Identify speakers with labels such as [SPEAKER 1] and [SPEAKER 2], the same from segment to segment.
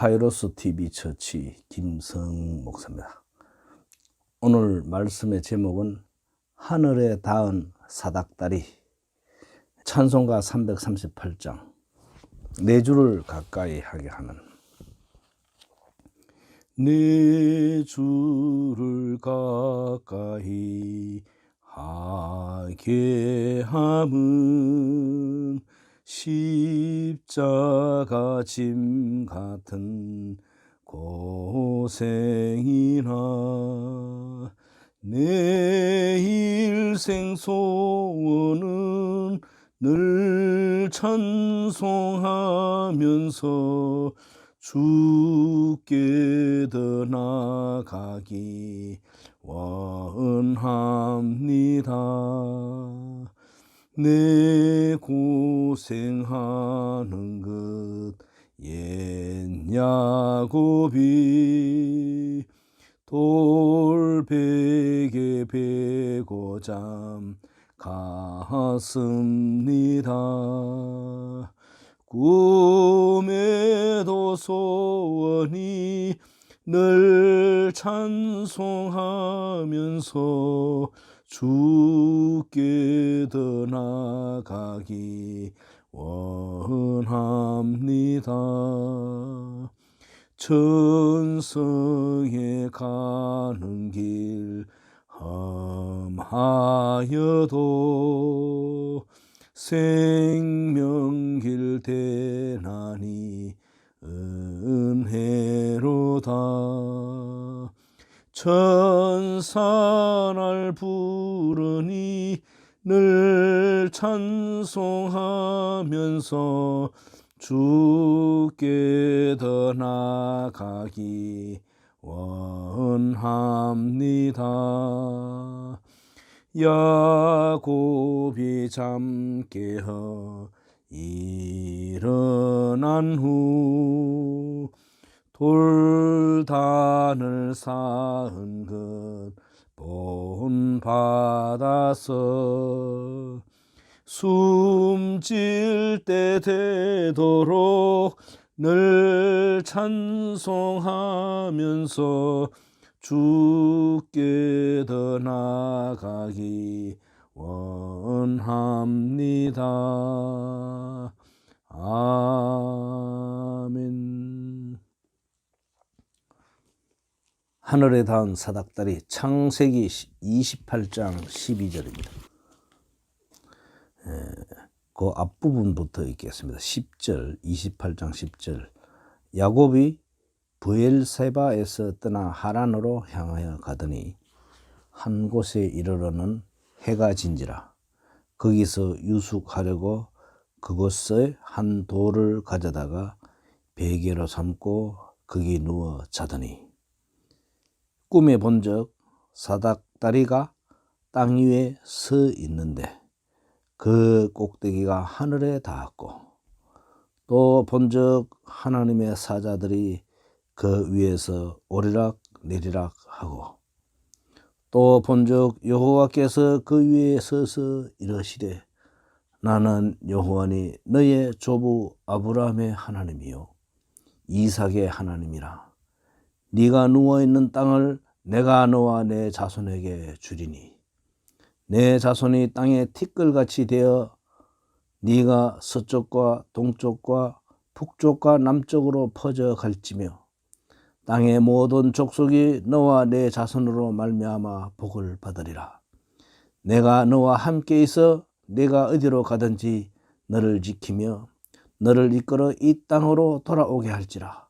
[SPEAKER 1] 카이로스 TV 처치 김성 목사입니다. 오늘 말씀의 제목은 하늘에 닿은 사닥다리. 찬송가 338장. 네 줄을 가까이 하게 하는. 네 줄을 가까이 하게 함은 십자가 짐 같은 고생이나 내 일생 소원은 늘 찬송하면서 주께 더 나가기 원합니다. 내 고생하는 것 옛 야곱이 돌베개 베고 잠 갔습니다. 꿈에도 소원이 늘 찬송하면서 주께 더 나가기 원합니다. 천성에 가는 길 험하여도 생명길 대나니 은혜로다 천사날 부르니 늘 찬송하면서 주께 더 나가기 원합니다. 야곱이 잠 깨어 일어난 후 돌단을 쌓은 것 본받아서 숨질 때 되도록 늘 찬송하면서 주께 더 나가기 원합니다. 아멘. 하늘에 닿은 사닥다리 창세기 28장 12절입니다. 그 앞부분부터 읽겠습니다. 10절, 28장 10절. 야곱이 부엘세바에서 떠나 하란으로 향하여 가더니 한 곳에 이르러는 해가 진지라. 거기서 유숙하려고 그곳에 한 돌을 가져다가 베개로 삼고 거기 누워 자더니 꿈에 본적 사닥다리가 땅 위에 서 있는데 그 꼭대기가 하늘에 닿았고 또 본적 하나님의 사자들이 그 위에서 오리락 내리락 하고 또 본적 여호와께서 그 위에 서서 이러시되 나는 여호와니 너의 조부 아브라함의 하나님이요 이삭의 하나님이라 네가 누워 있는 땅을 내가 너와 내 자손에게 주리니 내 자손이 땅에 티끌같이 되어 네가 서쪽과 동쪽과 북쪽과 남쪽으로 퍼져 갈지며 땅의 모든 족속이 너와 내 자손으로 말미암아 복을 받으리라. 내가 너와 함께 있어 내가 어디로 가든지 너를 지키며 너를 이끌어 이 땅으로 돌아오게 할지라.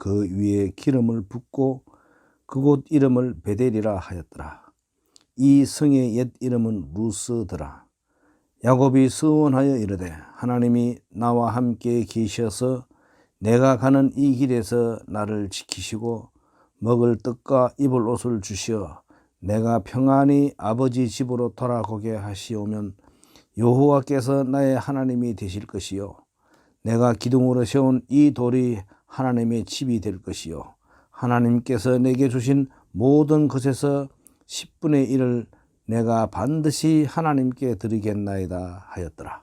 [SPEAKER 1] 그 위에 기름을 붓고 그곳 이름을 베델이라 하였더라. 이 성의 옛 이름은 루스더라. 야곱이 서원하여 이르되 하나님이 나와 함께 계셔서 내가 가는 이 길에서 나를 지키시고 먹을 떡과 입을 옷을 주시어 내가 평안히 아버지 집으로 돌아가게 하시오면 여호와께서 나의 하나님이 되실 것이요 내가 기둥으로 세운 이 돌이 하나님의 집이 될 것이요. 하나님께서 내게 주신 모든 것에서 10분의 1을 내가 반드시 하나님께 드리겠나이다 하였더라.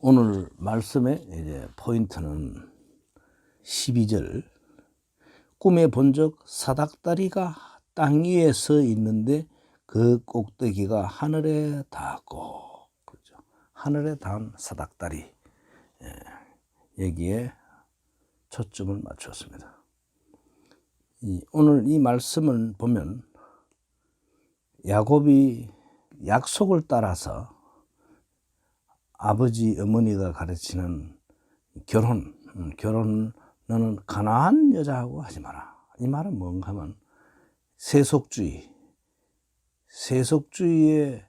[SPEAKER 1] 오늘 말씀의 이제 포인트는 12절. 꿈에 본 적 사닥다리가 땅 위에 서 있는데 그 꼭대기가 하늘에 닿았고 그죠. 하늘에 닿은 사닥다리. 예, 여기에 초점을 맞추었습니다. 이, 오늘 이 말씀을 보면 야곱이 약속을 따라서 아버지 어머니가 가르치는 결혼, 음, 결혼 너는 가난한 여자하고 하지 마라. 이 말은 뭔가 하면 세속주의, 세속주의에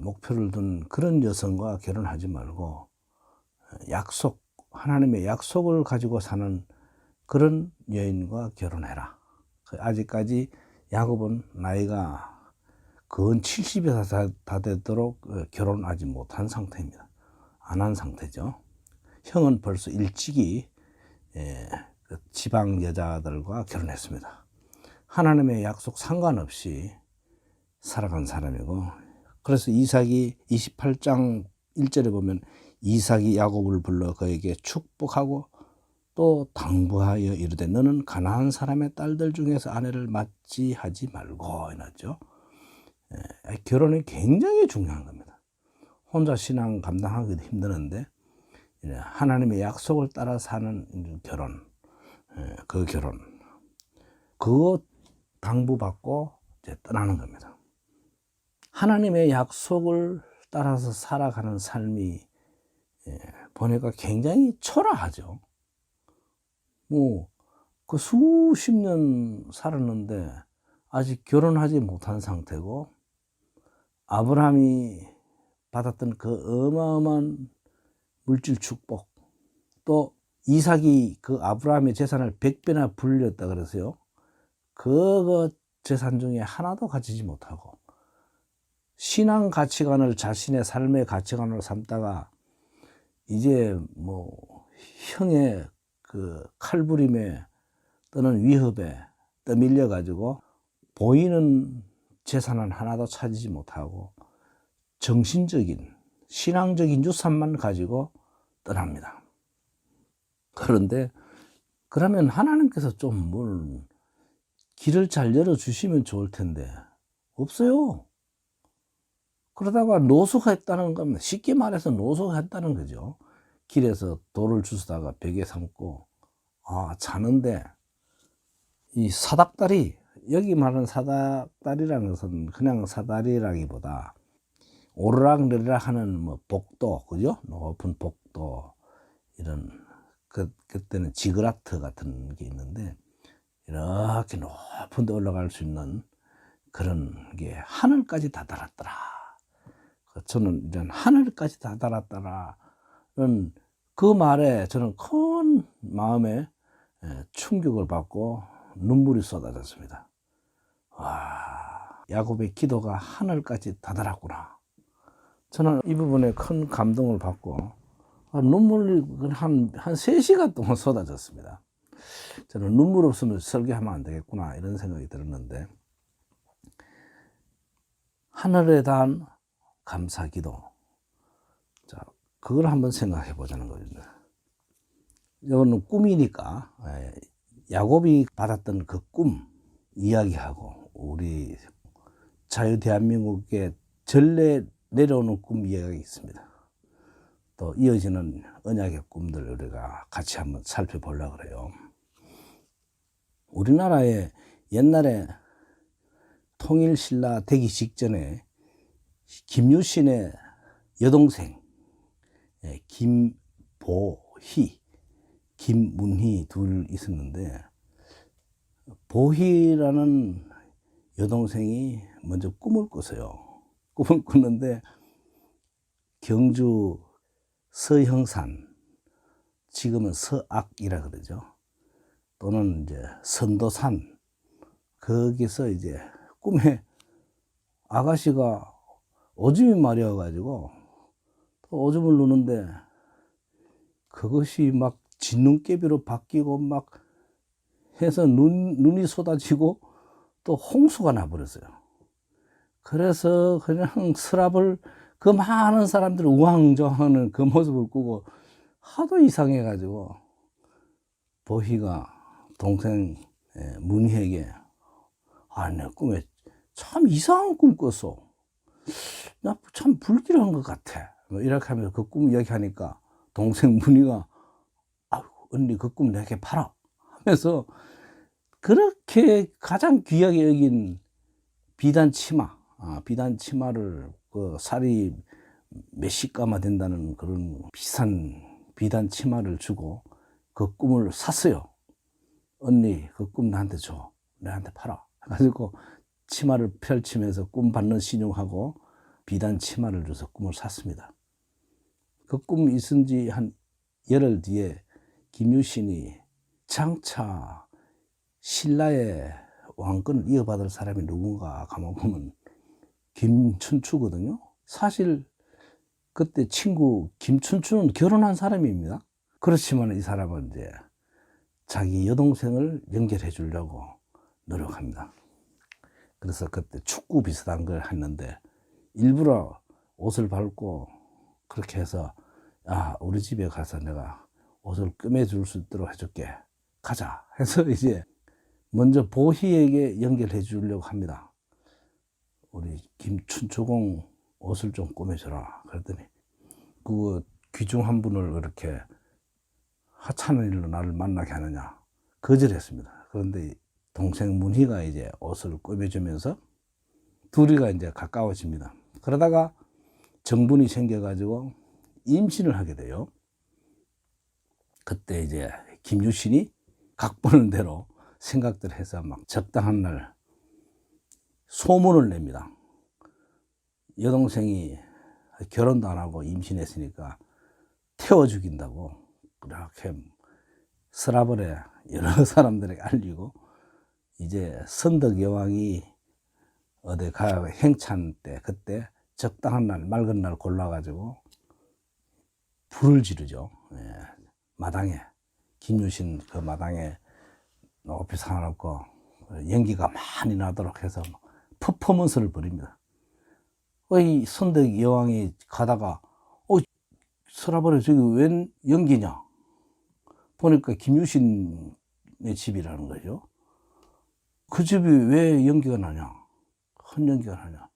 [SPEAKER 1] 목표를 둔 그런 여성과 결혼하지 말고 약속, 하나님의 약속을 가지고 사는 그런 여인과 결혼해라. 아직까지 야곱은 나이가 근 70이 다, 다 되도록 어, 결혼하지 못한 상태입니다. 안 한 상태죠. 형은 벌써 일찍이 예, 그 지방 여자들과 결혼했습니다. 하나님의 약속 상관없이 살아간 사람이고 그래서 이삭이 28장 1절에 보면 이삭이 야곱을 불러 그에게 축복하고 또 당부하여 이르되 너는 가나안 사람의 딸들 중에서 아내를 맞지하지 말고 해놨죠. 예, 결혼이 굉장히 중요한 겁니다. 혼자 신앙 감당하기도 힘드는데 하나님의 약속을 따라 사는 결혼, 예, 그 결혼, 그거 당부받고 이제 떠나는 겁니다. 하나님의 약속을 따라서 살아가는 삶이 예, 보니까 굉장히 초라하죠. 뭐, 그 수십 년 살았는데 아직 결혼하지 못한 상태고 아브라함이 받았던 그 어마어마한 물질 축복 또 이삭이 그 아브라함의 재산을 100배나 불렸다 그래서요. 그 재산 중에 하나도 가지지 못하고 신앙 가치관을 자신의 삶의 가치관으로 삼다가 이제 뭐 형의 그 칼부림에 또는 위협에 떠밀려 가지고 보이는 재산은 하나도 찾지 못하고 정신적인 신앙적인 유산만 가지고 떠납니다. 그런데 그러면 하나님께서 좀 뭘 길을 잘 열어 주시면 좋을 텐데 없어요. 그러다가 노숙 했다는 겁니다. 쉽게 말해서 노숙 했다는 거죠. 길에서 돌을 주스다가 벽에 삼고 아 자는데 이 사닥다리 여기 말하는 사닥다리라는 것은 그냥 사다리라기보다 오르락내리락 하는 뭐 복도, 그죠? 높은 복도, 이런, 그, 그때는 지그라트 같은 게 있는데, 이렇게 높은 데 올라갈 수 있는 그런 게 하늘까지 다다랐더라. 그 저는 이런 하늘까지 다다랐더라는 그 말에 저는 큰 마음에 예, 충격을 받고 눈물이 쏟아졌습니다. 와, 야곱의 기도가 하늘까지 다다랐구나. 저는 이 부분에 큰 감동을 받고 아, 눈물이 한, 한 3시간 동안 쏟아졌습니다. 저는 눈물 없으면 설교하면 안 되겠구나 이런 생각이 들었는데 하늘에 대한 감사기도 자 그걸 한번 생각해 보자는 겁니다. 이거는 꿈이니까 예, 야곱이 받았던 그 꿈 이야기하고 우리 자유 대한민국의 전례 내려오는 꿈 이야기가 있습니다. 또 이어지는 언약의 꿈들 우리가 같이 한번 살펴보려고 그래요. 우리나라에 옛날에 통일신라 되기 직전에 김유신의 여동생 예, 김보희, 김문희 둘 있었는데 보희라는 여동생이 먼저 꿈을 꿨어요. 꿈을 꿨는데 경주 서형산 지금은 서악이라 그러죠. 또는 이제 선도산 거기서 이제 꿈에 아가씨가 오줌이 마려워가지고 또 오줌을 누는데 그것이 막 진눈깨비로 바뀌고 막 해서 눈, 눈이 쏟아지고 또 홍수가 나버렸어요. 그래서 그냥 서랍을 그 많은 사람들이 우왕좌왕하는 그 모습을 꾸고 하도 이상해가지고 보희가 동생 예, 문희에게 아, 내 꿈에 참 이상한 꿈 꿨어. 나 참 불길한 것 같아. 뭐 이렇게 하면서 그 꿈 이야기하니까 동생 문희가 아유, 언니 그 꿈 내게 팔아. 하면서 그렇게 가장 귀하게 여긴 비단 치마, 아, 비단 치마를 그 살이 몇십 가마 된다는 그런 비싼 비단 치마를 주고 그 꿈을 샀어요. 언니, 그 꿈 나한테 줘. 내한테 팔아. 해가지고 치마를 펼치면서 꿈 받는 신용하고 비단 치마를 줘서 꿈을 샀습니다. 그 꿈 있은 지 한 열흘 뒤에 김유신이 장차 신라의 왕권을 이어받을 사람이 누군가 가만 보면 김춘추거든요. 사실 그때 친구 김춘추는 결혼한 사람입니다. 그렇지만 이 사람은 이제 자기 여동생을 연결해 주려고 노력합니다. 그래서 그때 축구 비슷한 걸 했는데 일부러 옷을 밟고 그렇게 해서 아 우리 집에 가서 내가 옷을 꿰매줄 수 있도록 해줄게 가자 해서 이제 먼저 보희에게 연결해 주려고 합니다. 우리 김춘초공 옷을 좀 꾸며줘라 그랬더니 그 귀중 한 분을 그렇게 하찮은 일로 나를 만나게 하느냐 거절했습니다. 그런데 동생 문희가 이제 옷을 꾸며주면서 둘이가 이제 가까워집니다. 그러다가 정분이 생겨가지고 임신을 하게 돼요. 그때 이제 김유신이 각보는 대로 생각들 해서 막 적당한 날 소문을 냅니다. 여동생이 결혼도 안 하고 임신했으니까 태워 죽인다고 그렇게 서라벌에 여러 사람들에게 알리고 이제 선덕 여왕이 어디 가 행찬 때 그때 적당한 날 맑은 날 골라가지고 불을 지르죠. 예, 마당에 김유신 그 마당에 높이 사놓고 연기가 많이 나도록 해서 퍼포먼스를 벌입니다. 어, 이 선덕 여왕이 가다가 어 서라벌에 저기 웬 연기냐 보니까 김유신의 집이라는 거죠. 그 집이 왜 연기가 나냐? 헌 연기가 나냐?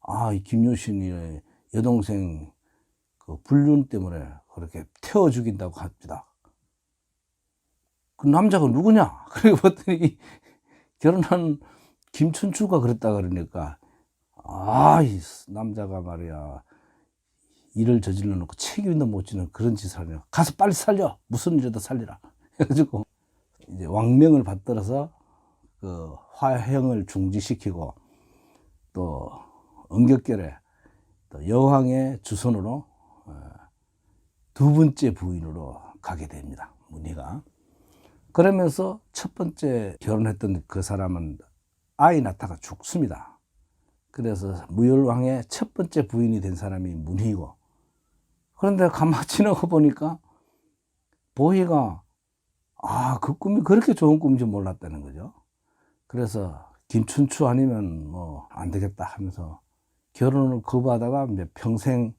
[SPEAKER 1] 아, 이 김유신이 여동생 그 불륜 때문에 그렇게 태워 죽인다고 합니다. 그 남자가 누구냐? 그리고 봤더니 결혼한 김춘추가 그랬다 그러니까 아, 이 남자가 말이야. 일을 저질러 놓고 책임도 못 지는 그런 짓을 하냐. 가서 빨리 살려. 무슨 일이라도 살리라. 해가지고 이제 왕명을 받들어서 그 화형을 중지시키고 또 은격결에 또 여왕의 주선으로 어, 두 번째 부인으로 가게 됩니다. 문희가. 그러면서 첫 번째 결혼했던 그 사람은 아이 낳다가 죽습니다. 그래서 무열왕의 첫 번째 부인이 된 사람이 문희고 그런데 가만 지나고 보니까 보희가 아, 그 꿈이 그렇게 좋은 꿈인지 몰랐다는 거죠. 그래서 김춘추 아니면 뭐 안 되겠다 하면서 결혼을 거부하다가 이제 평생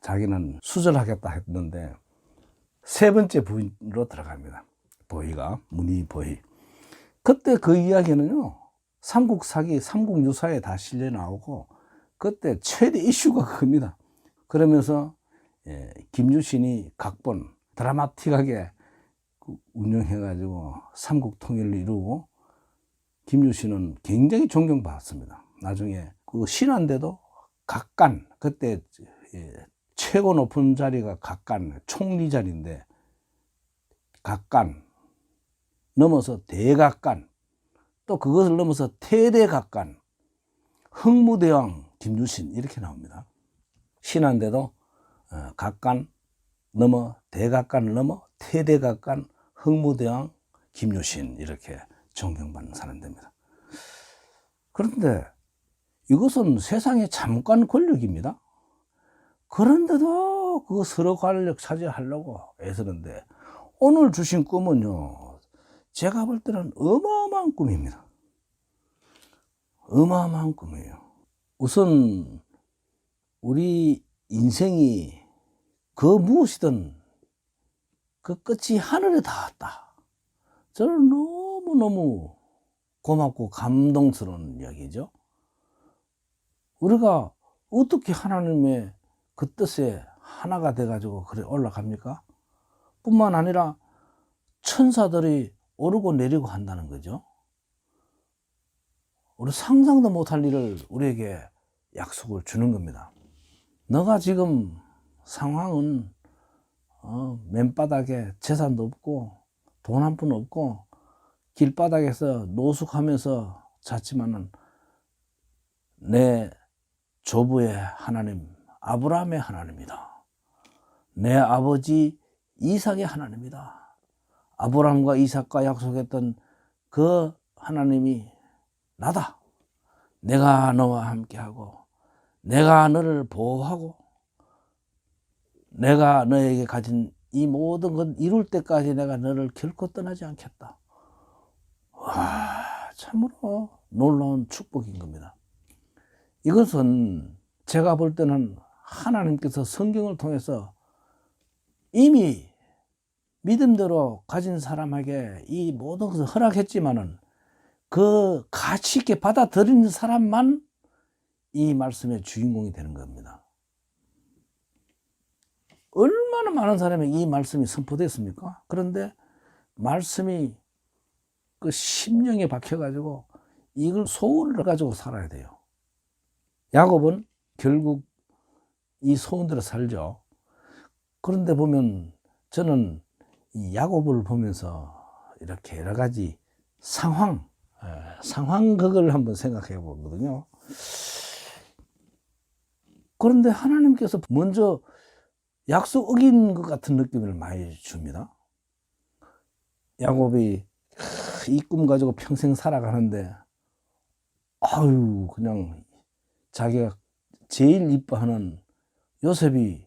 [SPEAKER 1] 자기는 수절하겠다 했는데 세 번째 부인으로 들어갑니다. 보희가 문희 보희. 그때 그 이야기는요. 삼국 사기, 삼국 유사에 다 실려 나오고 그때 최대 이슈가 그겁니다. 그러면서 예, 김유신이 각본 드라마틱하게 운영해가지고 삼국 통일을 이루고 김유신은 굉장히 존경받았습니다. 나중에 그 신한데도 각간 그때 예, 최고 높은 자리가 각간 총리 자리인데 각간 넘어서 대각간 또 그것을 넘어서 태대각간 흥무대왕 김유신 이렇게 나옵니다. 신한데도 어, 각간 넘어 대각간을 넘어 태대각간 흥무대왕 김유신 이렇게 존경받는 사람입니다. 그런데 이것은 세상의 잠깐 권력입니다. 그런데도 그 서로 권력 차지하려고 애쓰는데 오늘 주신 꿈은요. 제가 볼 때는 어마어마한 꿈입니다. 어마어마한 꿈이에요. 우선 우리 인생이 그 무엇이든 그 끝이 하늘에 닿았다. 저는 너무너무 고맙고 감동스러운 이야기죠. 우리가 어떻게 하나님의 그 뜻에 하나가 돼가지고 그래 올라갑니까? 뿐만 아니라 천사들이 오르고 내리고 한다는 거죠. 우리 상상도 못할 일을 우리에게 약속을 주는 겁니다. 너가 지금 상황은 어, 맨바닥에 재산도 없고 돈 한 푼 없고 길바닥에서 노숙하면서 잤지만은 내 조부의 하나님 아브라함의 하나님이다. 내 아버지 이삭의 하나님이다. 아브라함과 이삭과 약속했던 그 하나님이 나다. 내가 너와 함께하고 내가 너를 보호하고 내가 너에게 가진 이 모든 것 이룰 때까지 내가 너를 결코 떠나지 않겠다. 와, 참으로 놀라운 축복인 겁니다. 이것은 제가 볼 때는 하나님께서 성경을 통해서 이미 믿음대로 가진 사람에게 이 모든 것을 허락했지만은 그 가치 있게 받아들이는 사람만 이 말씀의 주인공이 되는 겁니다. 얼마나 많은 사람에게 이 말씀이 선포됐습니까? 그런데 말씀이 그 심령에 박혀가지고 이걸 소원을 가지고 살아야 돼요. 야곱은 결국 이 소원대로 살죠. 그런데 보면 저는 이 야곱을 보면서 이렇게 여러 가지 상황, 상황극을 한번 생각해 보거든요. 그런데 하나님께서 먼저 약속 어긴 것 같은 느낌을 많이 줍니다. 야곱이 이 꿈 가지고 평생 살아가는데, 아유, 그냥 자기가 제일 이뻐하는 요셉이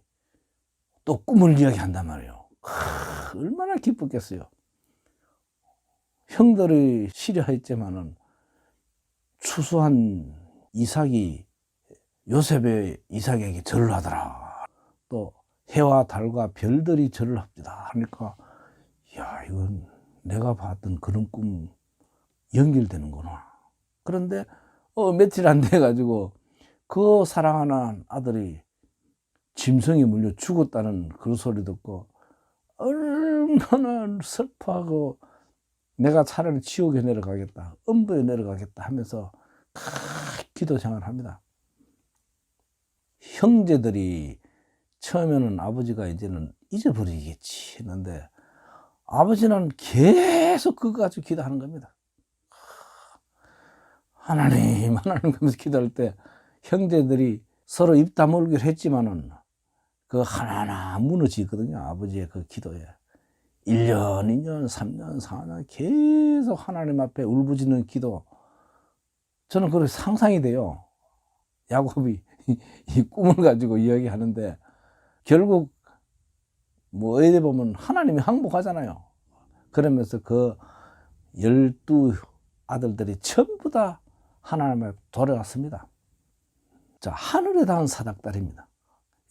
[SPEAKER 1] 또 꿈을 이야기한단 말이에요. 크, 얼마나 기뻤겠어요. 형들이 싫어했지만은 추수한 이삭이 요셉의 이삭에게 절을 하더라. 또 해와 달과 별들이 절을 합니다. 하니까 야 이건 내가 봤던 그런 꿈 연결되는구나. 그런데 어, 며칠 안 돼 가지고 그 사랑하는 아들이 짐승에 물려 죽었다는 그 소리 듣고 얼마나 슬퍼하고 내가 차라리 지옥에 내려가겠다, 음부에 내려가겠다 하면서 기도 생활을 합니다. 형제들이 처음에는 아버지가 이제는 잊어버리겠지 했는데 아버지는 계속 그거 가지고 기도하는 겁니다. 하나님, 하나님 하면서 기도할 때 형제들이 서로 입 다물기로 했지만은 그 하나하나 무너지거든요. 아버지의 그 기도에. 1년, 2년, 3년, 4년 계속 하나님 앞에 울부짖는 기도. 저는 그렇게 상상이 돼요. 야곱이 이 꿈을 가지고 이야기하는데 결국 뭐 어디 보면 하나님이 항복하잖아요. 그러면서 그 열두 아들들이 전부 다 하나님 앞에 돌아갔습니다. 자, 하늘에 닿은 사닥다리입니다.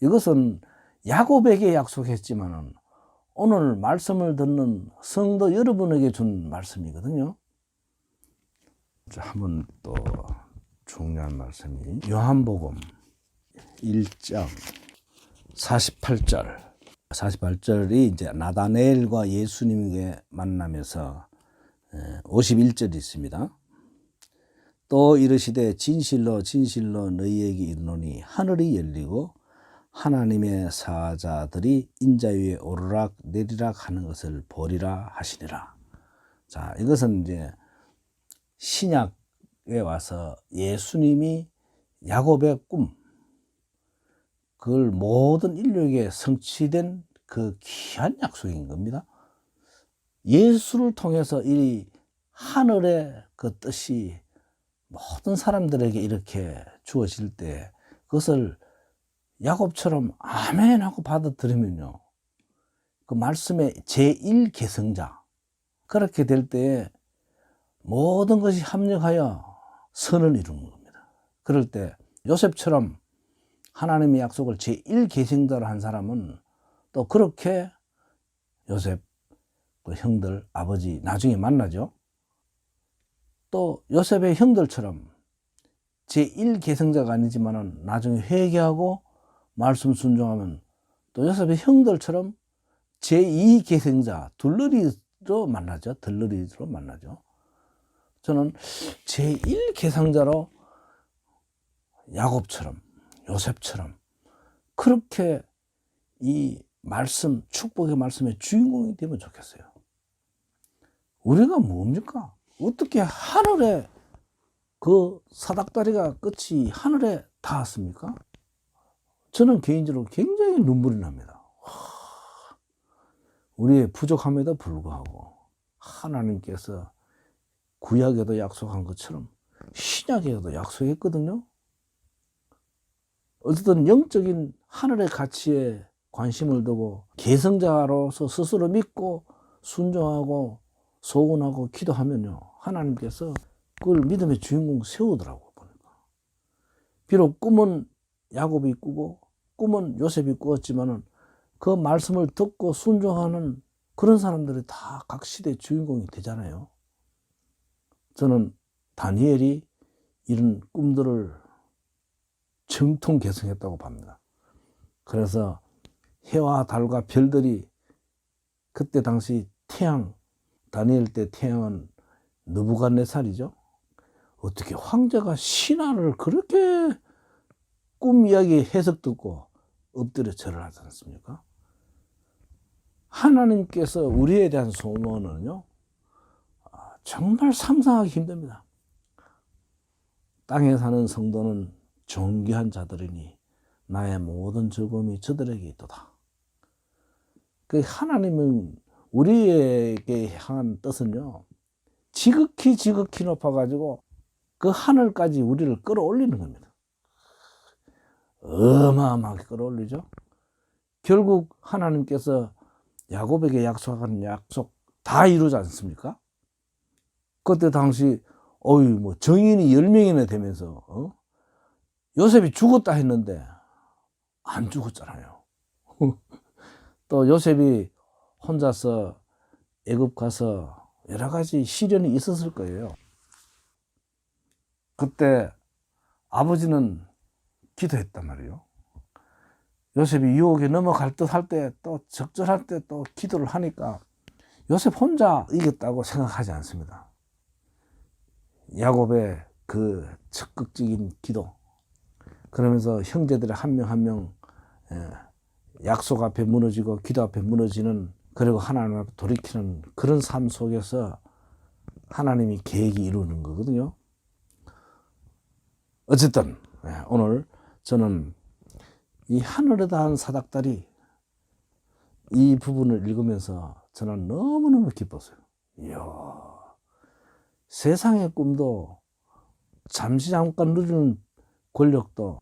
[SPEAKER 1] 이것은 야곱에게 약속했지만은 오늘 말씀을 듣는 성도 여러분에게 준 말씀이거든요. 자, 한번 또 중요한 말씀이 요한복음 1장 48절. 48절이 이제 나다네엘과 예수님에게 만나면서 51절이 있습니다. 또 이르시되 진실로 진실로 너희에게 이르노니 하늘이 열리고 하나님의 사자들이 인자 위에 오르락 내리락 하는 것을 보리라 하시니라. 자, 이것은 이제 신약에 와서 예수님이 야곱의 꿈, 그걸 모든 인류에게 성취된 그 귀한 약속인 겁니다. 예수를 통해서 이 하늘의 그 뜻이 모든 사람들에게 이렇게 주어질 때 그것을 야곱처럼 아멘 하고 받아들이면요. 그 말씀의 제1계승자. 그렇게 될 때에 모든 것이 합력하여 선을 이루는 겁니다. 그럴 때 요셉처럼 하나님의 약속을 제1계승자로 한 사람은 또 그렇게 요셉 그 형들 아버지 나중에 만나죠. 또 요셉의 형들처럼 제1계승자가 아니지만은 나중에 회개하고 말씀 순종하면 또 요셉의 형들처럼 제2계승자 둘러리로 만나죠. 들러리로 만나죠. 저는 제1계승자로 야곱처럼 요셉처럼 그렇게 이 말씀 축복의 말씀의 주인공이 되면 좋겠어요. 우리가 뭡니까? 어떻게 하늘에 그 사닥다리가 끝이 하늘에 닿았습니까? 저는 개인적으로 굉장히 눈물이 납니다. 와, 우리의 부족함에도 불구하고 하나님께서 구약에도 약속한 것처럼 신약에도 약속했거든요. 어쨌든 영적인 하늘의 가치에 관심을 두고 계성자로서 스스로 믿고 순종하고 소원하고 기도하면요 하나님께서 그걸 믿음의 주인공 세우더라고 보니까 비록 꿈은 야곱이 꾸고 꿈은 요셉이 꾸었지만은 그 말씀을 듣고 순종하는 그런 사람들이 다 각 시대의 주인공이 되잖아요. 저는 다니엘이 이런 꿈들을 정통 개성했다고 봅니다. 그래서 해와 달과 별들이 그때 당시 태양 다니엘 때 태양은 느부갓네살이죠. 어떻게 황제가 신화를 그렇게 꿈 이야기 해석 듣고 엎드려 절을 하지 않습니까? 하나님께서 우리에 대한 소원은요, 아, 정말 상상하기 힘듭니다. 땅에 사는 성도는 존귀한 자들이니 나의 모든 즐거움이 저들에게 있도다. 그 하나님은 우리에게 향한 뜻은요, 지극히 지극히 높아가지고 그 하늘까지 우리를 끌어올리는 겁니다. 어마어마하게 끌어올리죠. 결국 하나님께서 야곱에게 약속한 약속 다 이루지 않습니까? 그때 당시 어이 뭐 정인이 열 명이나 되면서 어? 요셉이 죽었다 했는데 안 죽었잖아요. 또 요셉이 혼자서 애굽 가서 여러 가지 시련이 있었을 거예요. 그때 아버지는 기도했단 말이에요. 요셉이 유혹에 넘어갈 듯 할 때 또 적절할 때 또 기도를 하니까 요셉 혼자 이겼다고 생각하지 않습니다. 야곱의 그 적극적인 기도 그러면서 형제들의 한명 한 명 약속 앞에 무너지고 기도 앞에 무너지는 그리고 하나님 앞에 돌이키는 그런 삶 속에서 하나님이 계획이 이루는 거거든요. 어쨌든 예, 오늘 저는 이 하늘에 닿은 사닥다리 이 부분을 읽으면서 저는 너무너무 기뻤어요. 이야, 세상의 꿈도 잠시 잠깐 누리는 권력도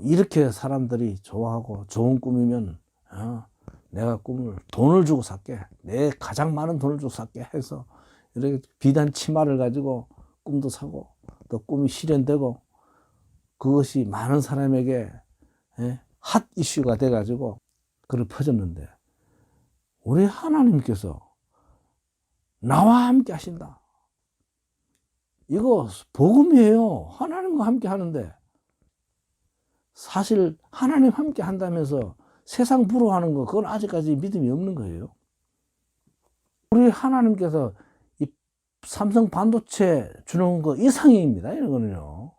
[SPEAKER 1] 이렇게 사람들이 좋아하고 좋은 꿈이면 어, 내가 꿈을 돈을 주고 살게 내 가장 많은 돈을 주고 살게 해서 이렇게 비단 치마를 가지고 꿈도 사고 또 꿈이 실현되고 그것이 많은 사람에게 예, 핫 이슈가 돼 가지고 그걸 퍼졌는데 우리 하나님께서 나와 함께 하신다. 이거 복음이에요. 하나님과 함께 하는데 사실 하나님 함께 한다면서 세상 부러워하는 거 그건 아직까지 믿음이 없는 거예요. 우리 하나님께서 이 삼성 반도체 주는 거 이상입니다. 이런 거는요.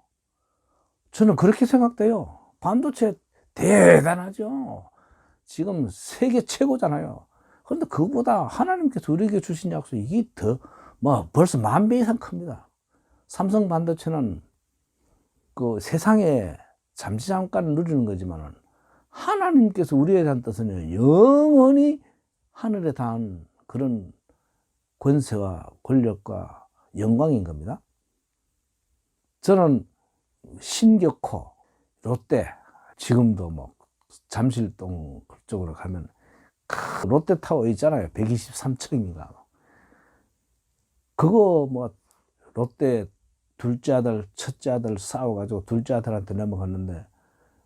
[SPEAKER 1] 저는 그렇게 생각돼요. 반도체 대단하죠. 지금 세계 최고잖아요. 그런데 그보다 하나님께서 우리에게 주신 약속 이게 더 뭐 벌써 만 배 이상 큽니다. 삼성 반도체는 그 세상에 잠시 잠깐 누리는 거지만은 하나님께서 우리에 대한 뜻은 영원히 하늘에 닿은 그런 권세와 권력과 영광인 겁니다. 저는 신격호, 롯데, 지금도 뭐 잠실동 쪽으로 가면 크, 롯데타워 있잖아요. 123층인가. 그거 뭐 롯데 둘째 아들, 첫째 아들 싸워가지고 둘째 아들한테 넘어갔는데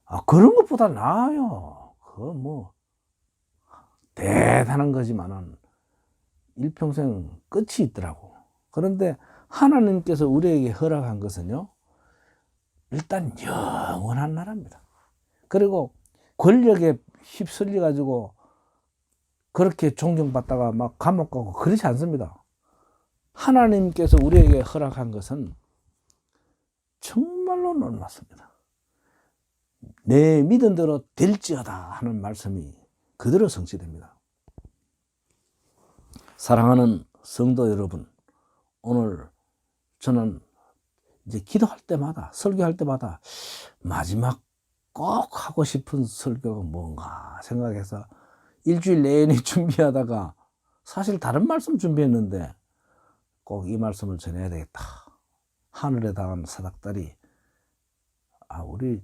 [SPEAKER 1] 아, 그런 것보다 나아요. 그거 뭐 대단한 거지만은 일평생 끝이 있더라고. 그런데 하나님께서 우리에게 허락한 것은요, 일단 영원한 나라입니다. 그리고 권력에 휩쓸려 가지고 그렇게 존경받다가 막 감옥 가고 그렇지 않습니다. 하나님께서 우리에게 허락한 것은 정말로 놀랐습니다. 내 믿은 대로 될지어다 하는 말씀이 그대로 성취됩니다. 사랑하는 성도 여러분, 오늘 저는 이제 기도할 때마다, 설교할 때마다 마지막 꼭 하고 싶은 설교가 뭔가 생각해서 일주일 내내 준비하다가 사실 다른 말씀 준비했는데 꼭 이 말씀을 전해야 되겠다. 하늘에 닿은 사닥다리. 아, 우리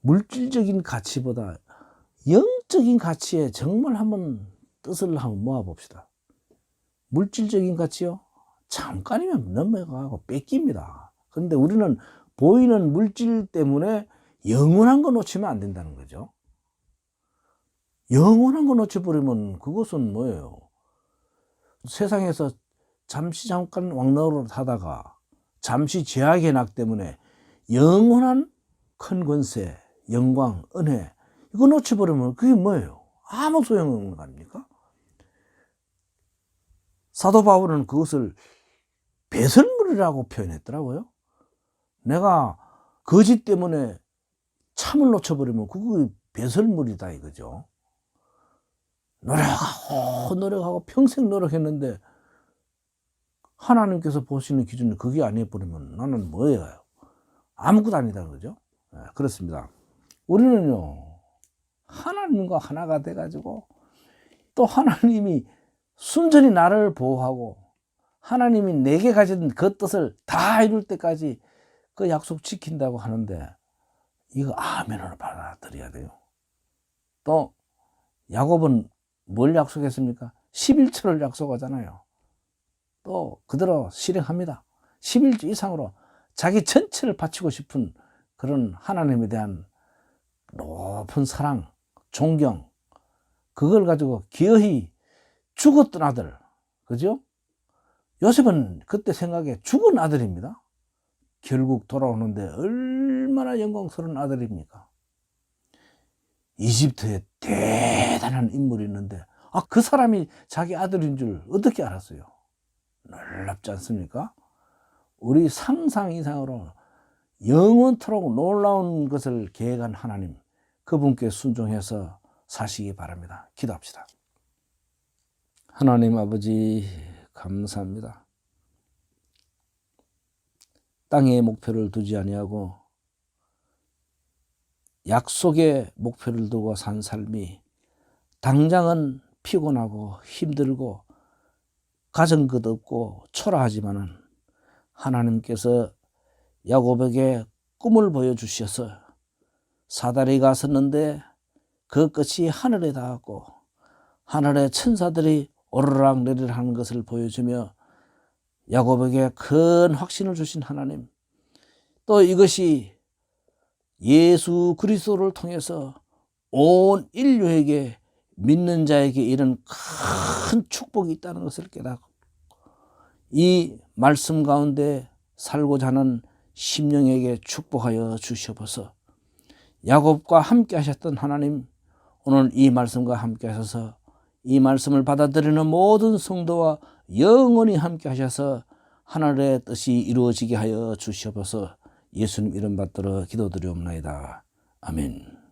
[SPEAKER 1] 물질적인 가치보다 영적인 가치에 정말 한번 뜻을 한번 모아봅시다. 물질적인 가치요? 잠깐이면 넘어가고 뺏깁니다. 그런데 우리는 보이는 물질 때문에 영원한 거 놓치면 안 된다는 거죠. 영원한 거 놓쳐버리면 그것은 뭐예요? 세상에서 잠시 잠깐 왕노릇 하다가 잠시 죄악의 낙 때문에 영원한 큰 권세, 영광, 은혜 이거 놓쳐버리면 그게 뭐예요? 아무 소용없는 거 아닙니까? 사도 바울은 그것을 배설물이라고 표현했더라고요. 내가 거짓 때문에 참을 놓쳐버리면 그거 배설물이다 이거죠. 노력하고 노력하고 평생 노력했는데 하나님께서 보시는 기준이 그게 아니어버리면 나는 뭐예요? 아무것도 아니다 그죠? 네, 그렇습니다. 우리는요 하나님과 하나가 돼가지고 또 하나님이 순전히 나를 보호하고 하나님이 내게 가진 그 뜻을 다 이룰 때까지 그 약속 지킨다고 하는데 이거 아멘으로 받아들여야 돼요. 또 야곱은 뭘 약속했습니까? 11초를 약속하잖아요. 또 그대로 실행합니다. 11주 이상으로 자기 전체를 바치고 싶은 그런 하나님에 대한 높은 사랑, 존경, 그걸 가지고 기어이 죽었던 아들, 그죠? 요셉은 그때 생각에 죽은 아들입니다. 결국 돌아오는데 얼마나 영광스러운 아들입니까? 이집트에 대단한 인물이 있는데, 아, 그 사람이 자기 아들인 줄 어떻게 알았어요? 놀랍지 않습니까? 우리 상상 이상으로 영원토록 놀라운 것을 계획한 하나님, 그분께 순종해서 사시기 바랍니다. 기도합시다. 하나님 아버지, 감사합니다. 땅에 목표를 두지 아니하고 약속의 목표를 두고 산 삶이 당장은 피곤하고 힘들고 가정 끝없고 초라하지만은 하나님께서 야곱에게 꿈을 보여주셔서 사다리가 섰는데 그 끝이 하늘에 닿았고 하늘의 천사들이 오르락 내리락 하는 것을 보여주며 야곱에게 큰 확신을 주신 하나님 또 이것이 예수 그리스도를 통해서 온 인류에게 믿는 자에게 이런 큰 축복이 있다는 것을 깨닫고 이 말씀 가운데 살고자 하는 심령에게 축복하여 주시옵소서. 야곱과 함께 하셨던 하나님 오늘 이 말씀과 함께 하셔서 이 말씀을 받아들이는 모든 성도와 영원히 함께 하셔서 하늘의 뜻이 이루어지게 하여 주시옵소서. 예수님 이름 받들어 기도드리옵나이다. 아멘.